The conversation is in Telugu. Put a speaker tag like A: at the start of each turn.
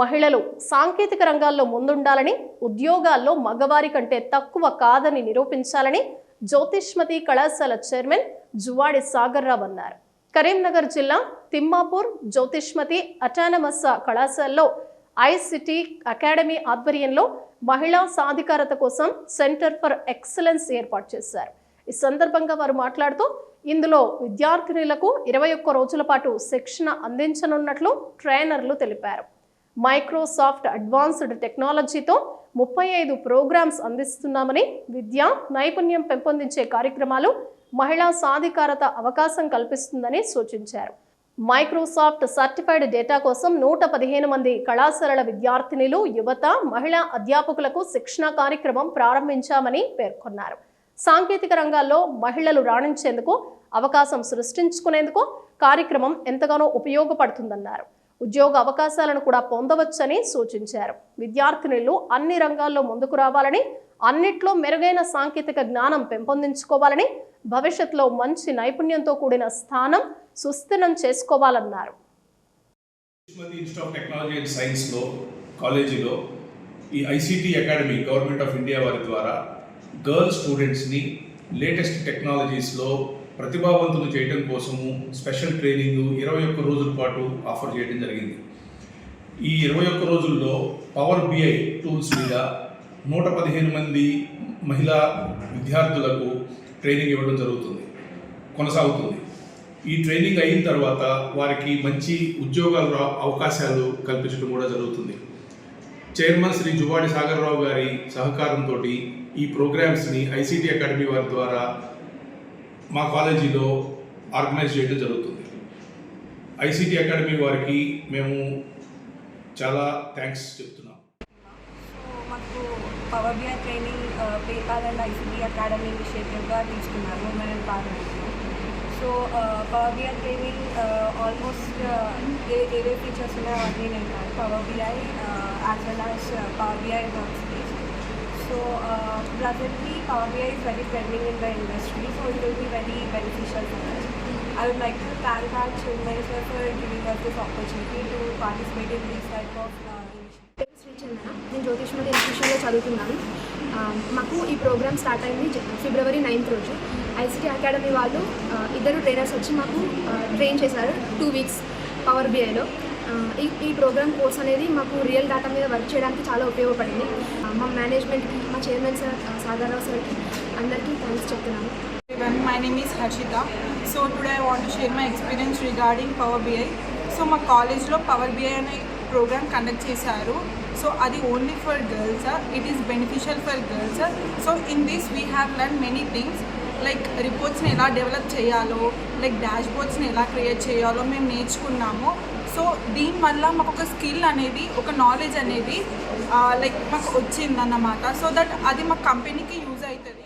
A: మహిళలు సాంకేతిక రంగాల్లో ముందుండాలని ఉద్యోగాల్లో మగవారి కంటే తక్కువ కాదని నిరూపించాలని జ్యోతిష్మతి కళాశాల చైర్మన్ జువాడి సాగర్రావు అన్నారు. కరీంనగర్ జిల్లా తిమ్మాపూర్ జ్యోతిష్మతి అటానమస్ కళాశాలలో ఐసిటీ అకాడమీ ఆధ్వర్యంలో మహిళా సాధికారత కోసం సెంటర్ ఫర్ ఎక్సలెన్స్ ఏర్పాటు చేశారు. ఈ సందర్భంగా వారు మాట్లాడుతూ ఇందులో విద్యార్థినులకు ఇరవై ఒక్క రోజుల పాటు శిక్షణ అందించనున్నట్లు ట్రైనర్లు తెలిపారు. మైక్రోసాఫ్ట్ అడ్వాన్స్డ్ టెక్నాలజీతో ముప్పై ఐదు ప్రోగ్రామ్స్ అందిస్తున్నామని విద్య నైపుణ్యం పెంపొందించే కార్యక్రమాలు మహిళా సాధికారత అవకాశం కల్పిస్తుందని సూచించారు. మైక్రోసాఫ్ట్ సర్టిఫైడ్ డేటా కోసం నూట పదిహేను మంది కళాశాలల విద్యార్థినులు యువత మహిళా అధ్యాపకులకు శిక్షణ కార్యక్రమం ప్రారంభించామని పేర్కొన్నారు. సాంకేతిక రంగాల్లో మహిళలు రాణించేందుకు అవకాశం సృష్టించుకునేందుకు కార్యక్రమం ఎంతగానో ఉపయోగపడుతుందన్నారు. ఉద్యోగ అవకాశాలను కూడా పొందవచ్చని సూచించారు. విద్యార్థినులు అన్ని రంగాల్లో ముందుకు రావాలని అన్నిట్లో మెరుగైన సాంకేతిక జ్ఞానం పెంపొందించుకోవాలని భవిష్యత్తులో మంచి నైపుణ్యంతో కూడిన స్థానం సుస్థిరం చేసుకోవాలన్నారు.
B: టెక్నాలజీ అండ్ సైన్స్లో కాలేజీలో ఈ ICT academy government of India వారి ద్వారా గర్ల్ స్టూడెంట్స్ని లేటెస్ట్ టెక్నాలజీస్లో ప్రతిభావంతులు చేయడం కోసము స్పెషల్ ట్రైనింగ్ ఇరవై ఒక్క రోజుల పాటు ఆఫర్ చేయడం జరిగింది. ఈ ఇరవై ఒక్క రోజుల్లో పవర్ బిఐ టూల్స్ మీద నూట పదిహేను మంది మహిళా విద్యార్థులకు ట్రైనింగ్ ఇవ్వడం జరుగుతుంది కొనసాగుతుంది. ఈ ట్రైనింగ్ అయిన తర్వాత వారికి మంచి ఉద్యోగాలు రా అవకాశాలు కల్పించడం కూడా జరుగుతుంది. చైర్మన్ శ్రీ జువాడి సాగర్రావు గారి సహకారంతో ఈ ప్రోగ్రామ్స్ని ఐసీటీ అకాడమీ వారి ద్వారా మా కాలేజీలో ఆర్గనైజ్ చేయడం జరుగుతుంది. ఐసీటీ అకాడమీ వారికి మేము చాలా థ్యాంక్స్ చెప్తున్నాం.
C: సో మాకు power BI training PayPal and ICB academy ఇనిషియేటివ్గా తీసుకున్నారు మనం ఎంపవర్మెంట్లో so power BI training almost ఏ ఏవే ఫీచర్స్ ఉన్నాయో అవన్నీ నేను power BI as well as power BI works presently Power BI is very trending in the industry so it will be very beneficial for us. I would like to thank our Chinmay sir for giving us this opportunity to participate in this type of uh, initiative.
D: నేను జ్యోతిష్మతి ఇన్స్టిట్యూషన్లో చదువుతున్నాను మాకు ఈ ప్రోగ్రామ్ స్టార్ట్ అయింది ఫిబ్రవరి నైన్త్ రోజు ఐసీటీ అకాడమీ వాళ్ళు ఇద్దరు ట్రైనర్స్ వచ్చి మాకు ట్రైన్ చేశారు టూ వీక్స్ పవర్ బిఐలో ఈ ఈ ప్రోగ్రామ్ కోర్స్ అనేది మాకు రియల్ డేటా మీద వర్క్ చేయడానికి చాలా ఉపయోగపడింది. మా మేనేజ్మెంట్కి మా చైర్మన్ సార్ ఆ, సార్కి అందరికీ థ్యాంక్స్ చెప్తున్నాను.
E: My name is Harshita so today I want share my experience regarding power BI so మా కాలేజ్లో పవర్ బిఐ అనే ప్రోగ్రామ్ కండక్ట్ చేశారు. సో అది only for girls it is beneficial for girls so in this we have learn many things like రిపోర్ట్స్ని ఎలా డెవలప్ చేయాలో లైక్ డాష్ బోర్డ్స్ని ఎలా క్రియేట్ చేయాలో మేము నేర్చుకున్నాము. సో దీనివల్ల మాకు ఒక స్కిల్ అనేది ఒక నాలెడ్జ్ అనేది లైక్ మాకు వచ్చిందన్నమాట. సో దట్ అది మా కంపెనీకి యూజ్ అవుతుంది.